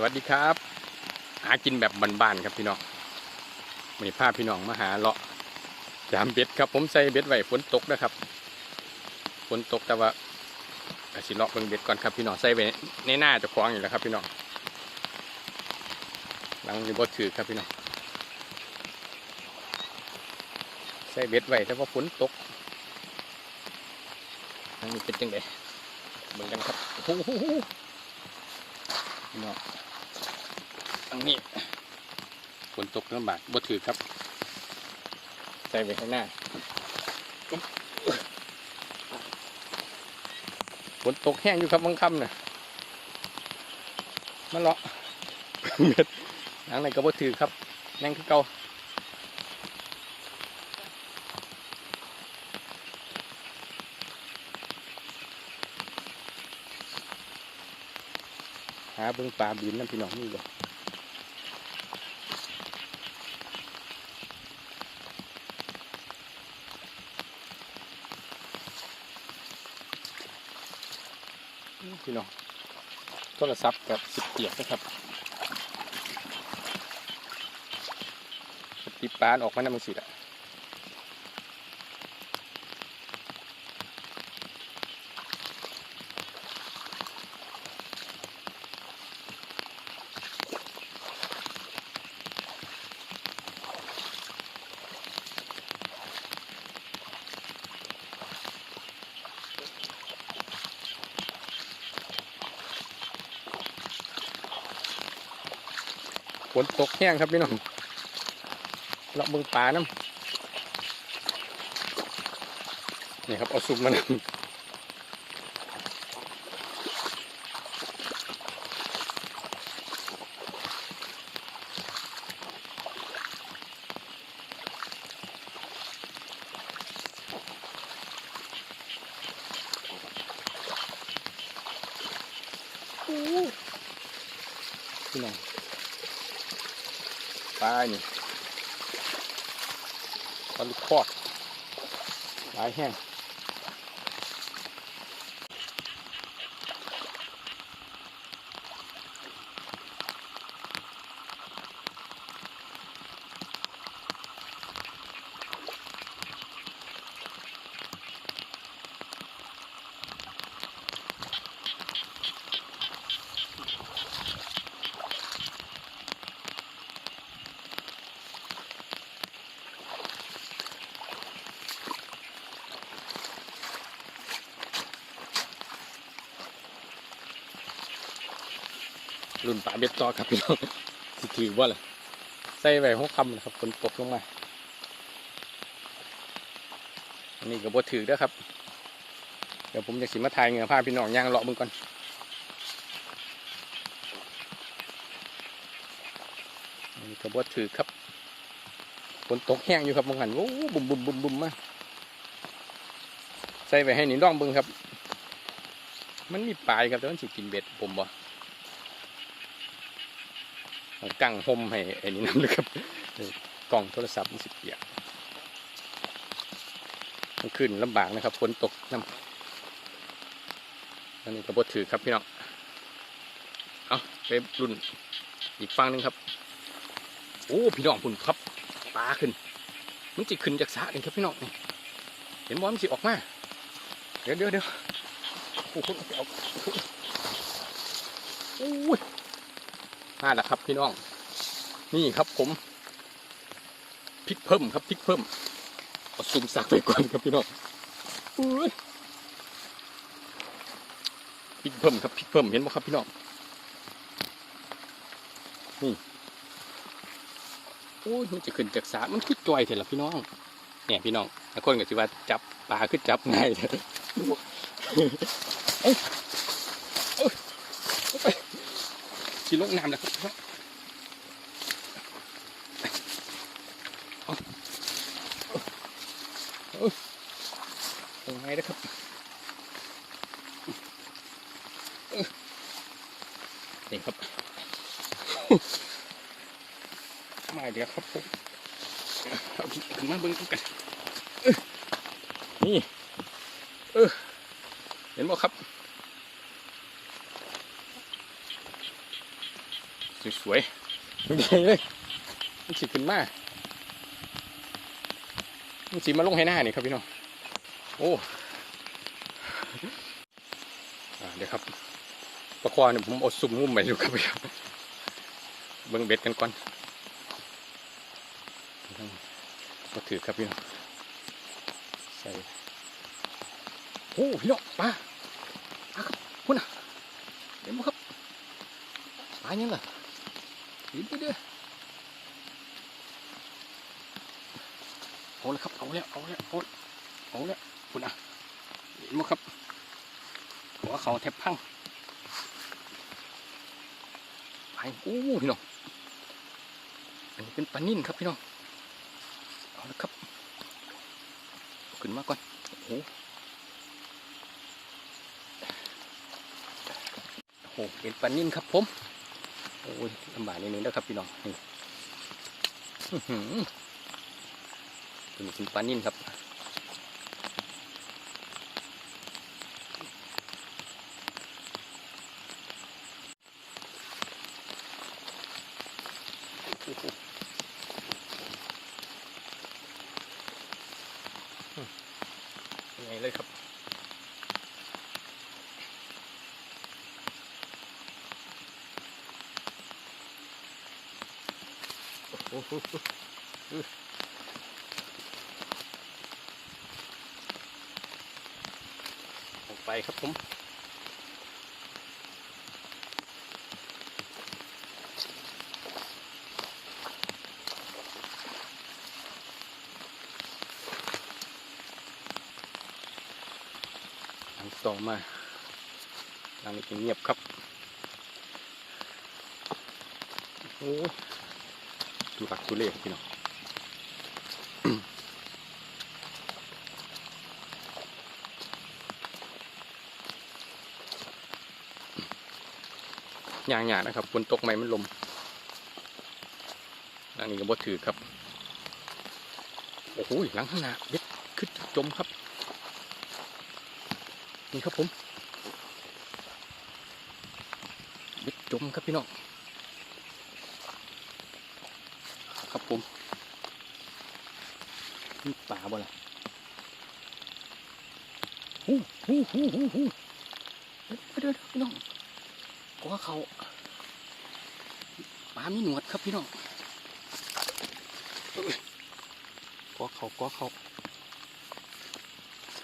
สวัสดีครับ หากินแบบบ้านๆครับพี่น้องมีภาพพี่น้องมาหาเลาะยามเบ็ดครับ ผมใส่เบ็ดไว้ฝนตกนะครับฝนตกแต่ว่าสิเลาะเบิ่งเบ็ดก่อนครับพี่น้องใส่ไว้ในหน้าจะคล้องอยู่แล้วครับพี่น้องหลังนี้บ่ถือครับพี่น้องใส่เบ็ดไว้แต่ว่าฝนตกทางนี้เป็นจังไดเบิ่งกันครับโอ้โหพี่น้อง ทางนี้ฝนตกลำบากบ่ถือครับ ใส่ไว้ข้างหน้าอุ๊บฝนตกแห้งอยู่ครับบางค่ำน่ะมาเลาะเม็ดหลังไหนก็บ่ถือครับนั่งคือเก่าหาเบิ่งปลาบินน้ำพี่น้องนี่บ่พี่น้อง โทรศัพท์กับสิบเกียรนะครับติดปานออกมาน้ำมันสิละ นตกแห้งครับพี่น้องเราเบิ่งปลาน้ำนี่ครับเอาซุ่มานะานี่ปลาลูกคอกหลายแห้ง รุ่นปลาเบ็ดต่อครับพี่น้องสิถือว่าล่ะใส่ไว้หัวคำนะครับฝนตกลงมาอันนี้ก็บ่ถือเด้อครับ เดี๋ยวผมจะสิมาถ่ายเงือผ้าพี่น้องย่างเลาะมึงก่อนอันนี้ก็บ่ถือครับฝนตกแห้งอยู่ครับมองหันโอ้บุ่มบุ่มบุ่มบุ่มมาใส่ไว้ให้หนิร่องบึงครับ มันมีปลายครับแต่มันสิกินเบ็ดผมบ่ กั้งห่มให้ไอ้นี่น้ำเลยครับกล่องโทรศัพท์มันสิเปียกมันขึ้นลำบากนะครับฝนตกน้ำอันนี้ก็บดถือครับพี่น้องเอาไปรุ่นอีกฟังหนึงครับ โอ้พี่น้องพุ่นครับปลาขึ้น มันจะขึ้นจากสระเองครับพี่น้องนี่เห็นบอลมันสิออกมาเดี๋ยวเดี๋ยวเดี๋ยวโอ้โหเอาโอ้ย น่าละครับพี่น้อง นี่ครับผมพริกเพิ่มครับพริกเพิ่มเอาซุ่มสักไปก่อนครับพี่น้องอุ้ยพริกเพิ่มครับพริกเพิ่มเห็นไหมครับพี่น้องนี่โอ้ยมันจะขึ้นจากสามันคือจอยเถอะล่ะพี่น้องเนี่ยพี่น้องคนก็สิว่าจับปลาคือจับง่ายเถอะเอ้ยเอ้ยเอาไป สิลงน้ำแล้วครับพี่น้องไงนะครับนี่ครับ มาเดี๋ยวครับผมขึ้นมาเบิ้งกันนี่เออเห็นบ่ครับ ส วยๆใหญ่เลย มันสิขึ้นมามันสิมาลงให้หน้านี่ครับพี่น้อง โอ้เดี๋ยวครับปลาควาเนี่ยผมอาซุ่มงุ่มไปดูครับพี่เบิ่งเบ็ดกันก่อนก็ถือครับพี่น้อง ใส่โอ้พี่น้องปลาปลาครับคุณน่ะเห็นไหมครับปลายังล่ะ ยืนไปเด้อเอาลยครับ เอาแล้วเอาแล้วเอาเอาแล้วคุณน่ะเห็นมครับ หัวเขาแทบพังไปโอ้พี่น้องอันนี้เป็นปลานิ่นครับพี่น้องเอาละครับขึ้นมาก่อนโอ้โหโอ้เป็นปลานิ่นครับผม อ้ยลำบากนิดนึงนะครับพี่น้องนี่ตัวนี้เป็นปลานิ่นครับ โอ้โหอืมยังไงเลยครับ โอ้โหอื้อออกไปครับผมต่อมาทางนี้เงียบครับ โอ้ ดูหลักทุเรศพี่น้องยางหยานะครับฝนตกไหมมันลมอันนี้ก็บ่ถือครับ โอ้โหหลังข้างหน้าเบ็ดขึ้นจมครับ นี่ครับผมเบ็ดจมครับพี่น้อง ครับผมมีปลาบ่ล่ะหูหูหูหูหูเดี๋ยวเดี๋ยวพี่น้องกว่าเขาปลามีหนวดครับพี่น้องเอ้ยกว่าเขากว่าเขา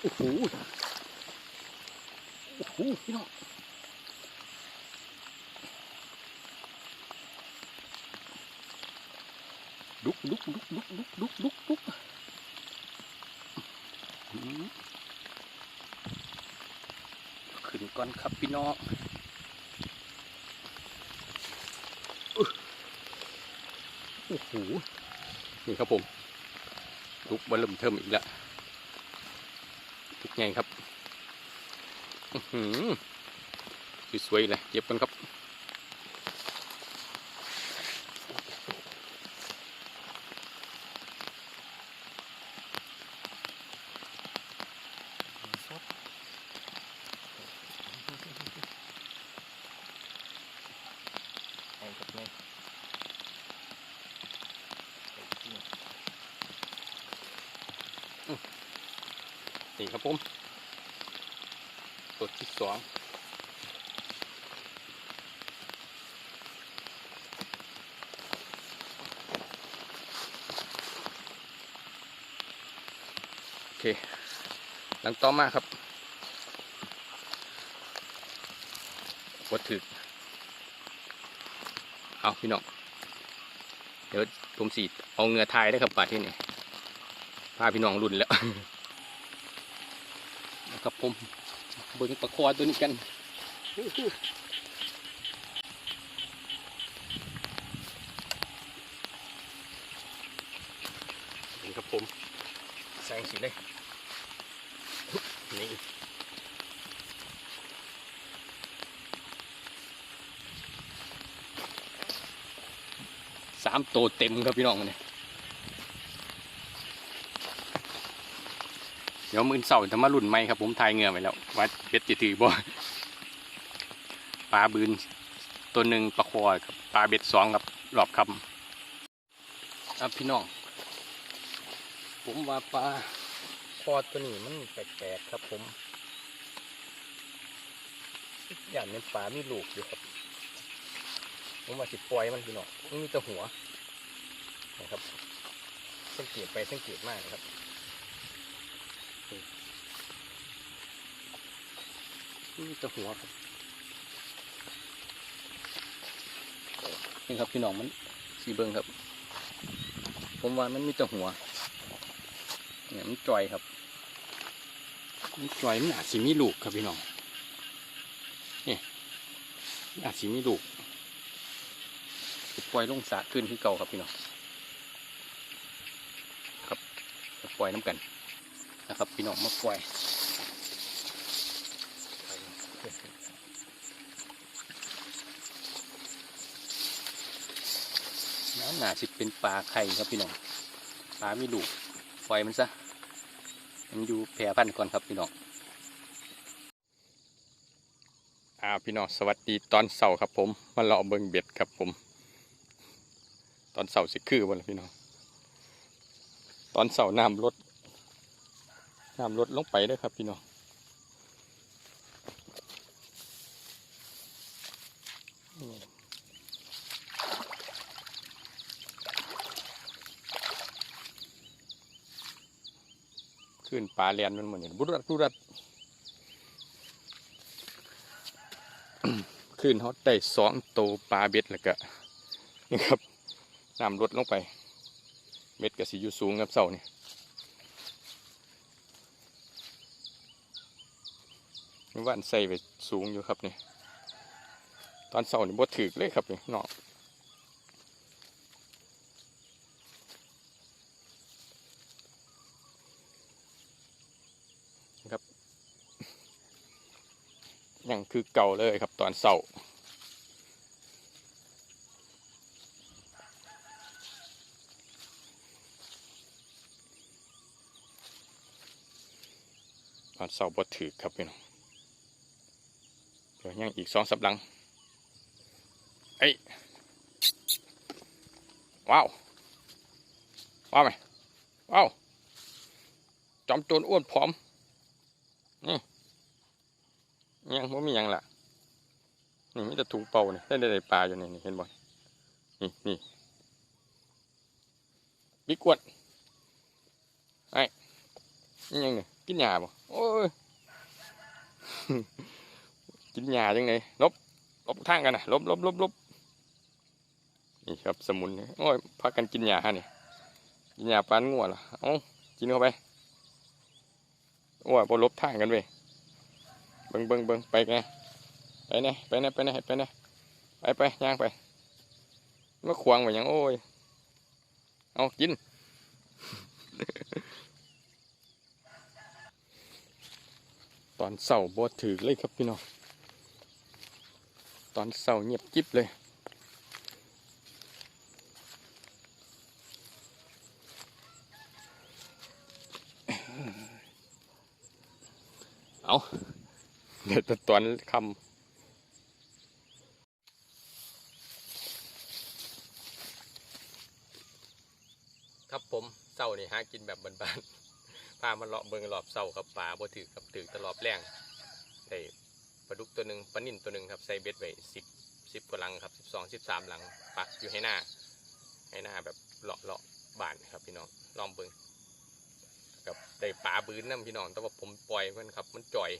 โอ้โหโอ้โหพี่น้อง ลุกลุกลุกลุกลุกลุกลุกลุกขึ้นก่อนครับพี่น้องโอ้โหนี่ครับผมลุกบอลลมเทิมอีกแล้วลุกไงครับอื้อหือสวยๆเลยเก็บกันครับ ไอ้กับแม่อืม นี่ครับผมตัวที่สองโอเค หลังต่อมาครับวัดถึกเอาพี่น้องเดี๋ยวผมสีเอาเงือทายได้ครับป่าที่นี่พาพี่น้องรุ่นแล้ว นะครับผมเบิ้งปลาคอตัวนี้กันนี่ครับผมแสงสีเลยนี่สามตัวเต็มครับพี่น้องเนี่ย เดี๋ยวมือเสาจะมารุ่นไหมครับผมทายเงือไปแล้วว่าเพชรจะถือบ่ปลาบืนตัวหนึ่งปลาคอยกับปลาเบ็ดสองกับรอบคำอะพี่น้อง ผมว่าปลาคอตัวนี้มันแปลกๆครับผมอย่างนี้ปลามีลูกอยู่ครับ ผมว่าสิปล่อยมันพี่น้องมีแต่หัวนะครับสังเกตไปสังเกตมากนะครับ นี่มีแต่หัวครับนี่ครับพี่น้องมันสีเบิงครับ ผมว่ามันมีแต่หัวเนี่ยมันจอยครับมันจอยมันอาจสิมีลูกครับพี่น้องนี่มันอาจสิมีลูกจะปล่อยลงสระขึ้นที่เก่าครับพี่น้องครับจะปล่อยน้ำกันนะครับ พี่น้องมาปล่อย น้ำหนาสิเป็นปลาไข่ครับพี่น้องปลาไม่ลูกปล่อยมันซะมันอยู่แพร่พันธุ์ก่อนครับพี่น้องอ่าพี่น้องสวัสดีตอนเสาร์ครับผมมาเลาะเบิงเบ็ดครับผม ตอนเสาร์สิคือวันละพี่น้องตอนเสาร์น้ำลดน้ำลดลงไปเลยครับพี่น้อง ขึ้นปลาแลนมันเหมือนบุรัดบุรัดขึ้นเขาได้สองตัวปลาเบ็ดแล้วก็นี่ครับน้ำลดลงไปเบ็ดก็สิอยู่สูงครับเสานี่นี่ว่านใส่ไปสูงอยู่ครับนี่ตอนเสานี่บ่ถึกเลยครับนี่เนาะ ยังคือเก่าเลยครับตอนเสาตอนเสาบ่ถึกครับพี่น้องเดี๋ยวยังอีกสองสับหลังเอ้ยว้าว ว้าวไหมว้าว จอมโจรอ้วนผอมนี่ ยังว่มียังล่ะ นี่มีแต่ถุงเป่าเนี่ยได้ได้ปลาอยู่นี่นี่เห็นบ่นี่นี่บิ๊กวดไอ้นี่ยังนี่กินหญ้าบ่โอ้ยกินหญ้าจังไงลบลบทางกันนะลบลบลบลบนี่ครับสมุนโอ้ยพักกันกินหญ้าฮะเนี่ยกินหญ้าปานงัวล่ะเอ้ากินเข้าไปโอ้ยพอลบทางกันเว้ย เบิ่งเบิ่งเบิ่งไปไงไปไหนไปไหนไปไหนไปไหนไปไปย่างไปมาขวางไปยังโอ้ยเอากินตอนเสาบ่ถือเลยครับพี่น้องตอนเสาเงียบกิ๊บเลยเอา เดี๋ยวตอนคำครับผมเศร้านี่หากินแบบบ้านๆพามาเลาะเบิงรอบเศร้าครับป่าบ่ถือกับถือตลอดแรงได้ปลาดุกตัวหนึ่งปลานิ่นตัวหนึ่งครับใส่เบ็ดไว้สิบสิบกว่าหลังครับสิบสองสิบสามหลังปักอยู่ให้หน้า ให้หน้าแบบเลาะเลาะบานครับพี่น้องลองเบิงกับได้ปลาบืนน้ำพี่น้องแต่ว่าผมปล่อยมันครับมันจ่อย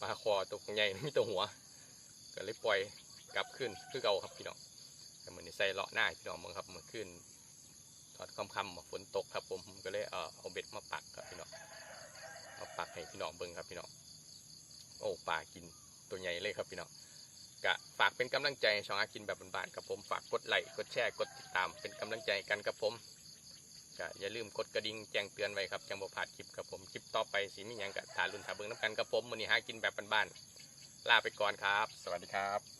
ปลาคอตัวใหญ่มีตัวหัว ก็เลยปล่อยกลับขึ้นคือเก่าครับพี่น้องแต่เหมือนใส่เลาะหน้าพี่น้องมึงครับมันขึ้นถอดคำคำๆฝนตกครับผมก็เลยเออเอาเบ็ดมาปักครับพี่น้องมาปักให้พี่น้องเบิ้งครับพี่น้องโอ้ปลากินตัวใหญ่เลยครับพี่น้องกะฝากเป็นกำลังใจช่องอากินแบบบ้านๆกับผมฝากกดไลค์กดแชร์กดติดตามเป็นกำลังใจกันกับผม ก็อย่าลืมกดกระดิ่งแจ้งเตือนไว้ครับจังบ่ผ่านคลิปกับผมคลิปต่อไปสีมีหยังกะฐารุนถาเบิงน้ำกันกับผมมือนี้หากินแบบบ้านๆลาไปก่อนครับ สวัสดีครับ